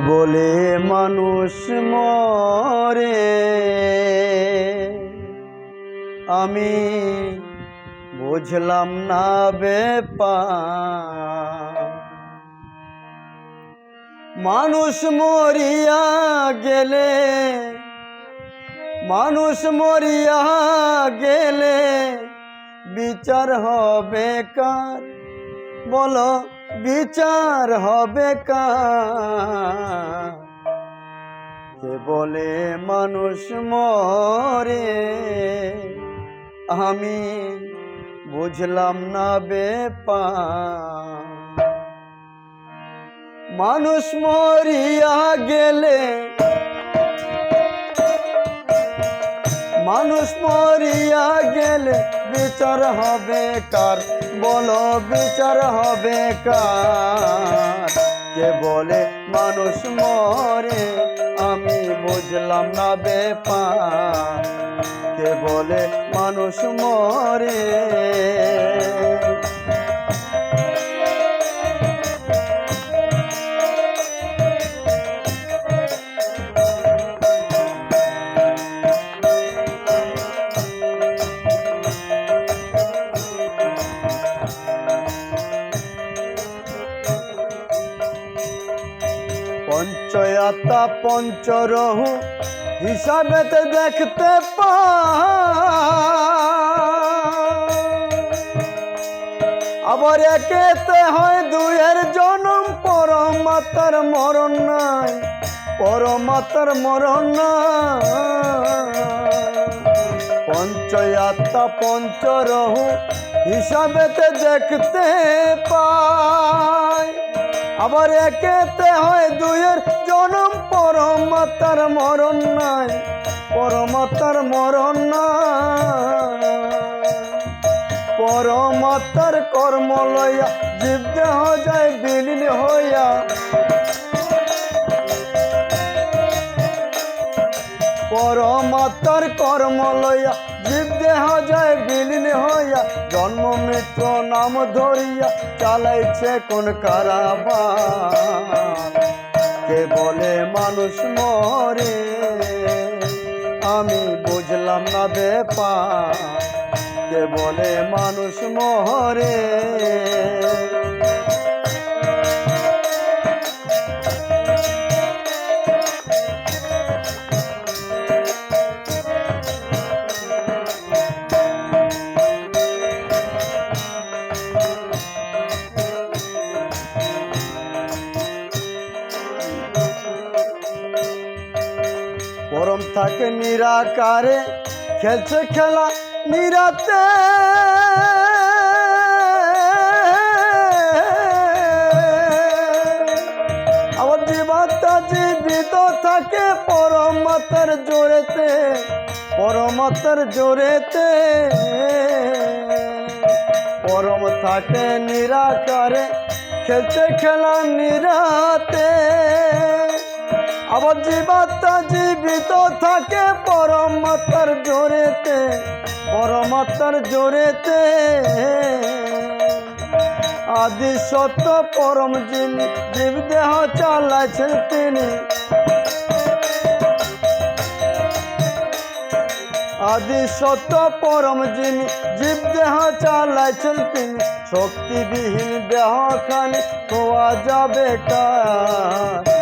বলে মানুষ মরে, আমি বুঝলাম না বেপার মানুষ মরিয়া গেলে, মানুষ মরিয়া গেলে বিচার হবে কার? বলো বিচার হবে কে বলে মানুষ মরে? আমি বুঝলাম না বেপা মানুষ মরিয়া গেলে মানুষ মরিয়া গেলে বিচার হবে কার? বলো, বিচার হবে কার? কে বলে মানুষ মরে, আমি বুঝলাম না বেপার কে বলে মানুষ মরে? পঞ্চয়াতা পঞ্চরহু হিসাবেতে দেখতে পা আবার একেতে হয় দুয়ের জনম, পরমাতার মরণ নাই, পরমাতার মরণ পঞ্চয়াত্মা পঞ্চরহু হিসাবেতে দেখতে পায় আবার একেতে হয় দুয়ের জনম পরমাতার মরণ নাই, পরমাতার মরণ নাই। পরমাত্মার কর্ম লইয়া জীব দেহ যায় বিলীন হইয়া। পরমাত্মার কর্ম লইয়া জীব দেহ যায় বিলীন হইয়া, জন্ম মৃত্যু নাম ধরিয়া চালাইছে কোন কারাবার। কে বলে মানুষ মরে আমি বুঝলাম না ব্যাপার। কে বলে মানুষ মরে? নিরাকারে খেলছে খেলা নিরাতে। আবার জীবাত্মা জীবিত থাকে পরমাত্মার জোরেতে পরমাত্মার জোরেতে। পরম থাকে নিরাকারে খেলছে খেলা নিরাতে। জীবাত্মা জীবিত থাকে পরমাত্মার জোরেতে পরমাত্মার জোরেতে। আদি সত্য পরম যিনি, জীব দেহ চালাইছেন তিনি। আদি সত্য পরম যিনি, জীব দেহ চালাইছেন তিনি। শক্তিবিহীন দেহ খানি খোয়া যাবে কার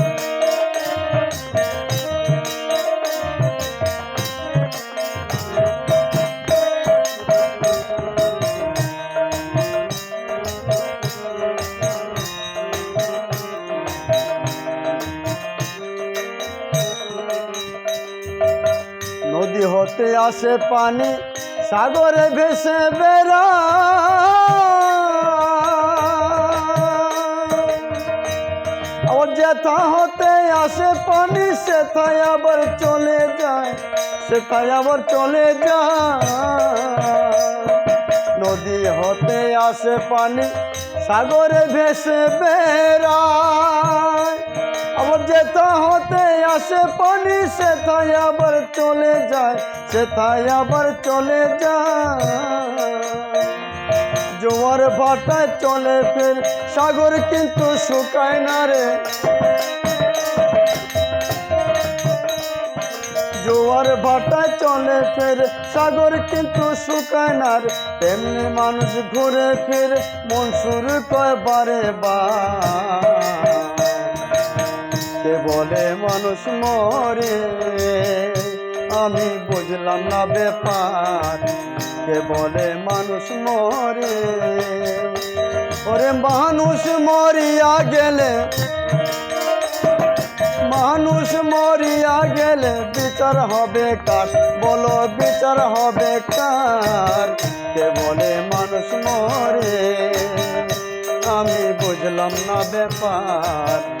হতে আসে পানি, সাগরে ভেসে বেড়া। আবার যেথা হতে আসে পানি, সেথায় আবার চলে যায়, সেথায় আবার চলে যায়। নদী হতে আসে পানি, সাগরে ভেসে বেড়ায়। আবার হতে আসে পানি সেটাই আবার চলে যায় সেটাই আবার চলে যায়। জোয়ার ভাটায় চলে ফের, সাগর কিন্তু শুকায় না রে। জোয়ার ভাটায় চলে ফের, সাগর কিন্তু শুকায় না তেমনি মানুষ ঘুরে ফির মন শুরু কয় বারে বা কে বলে, মানুষ মরে। আমি বুঝলাম না ব্যাপার। কে বলে, মানুষ মরে। ওরে, মানুষ মরিয়া গেলে, মানুষ মরিয়া গেলে বিচার হবে কার? বলো, বিচার হবে কার? কে বলে, মানুষ মরে। আমি বুঝলাম না ব্যাপার।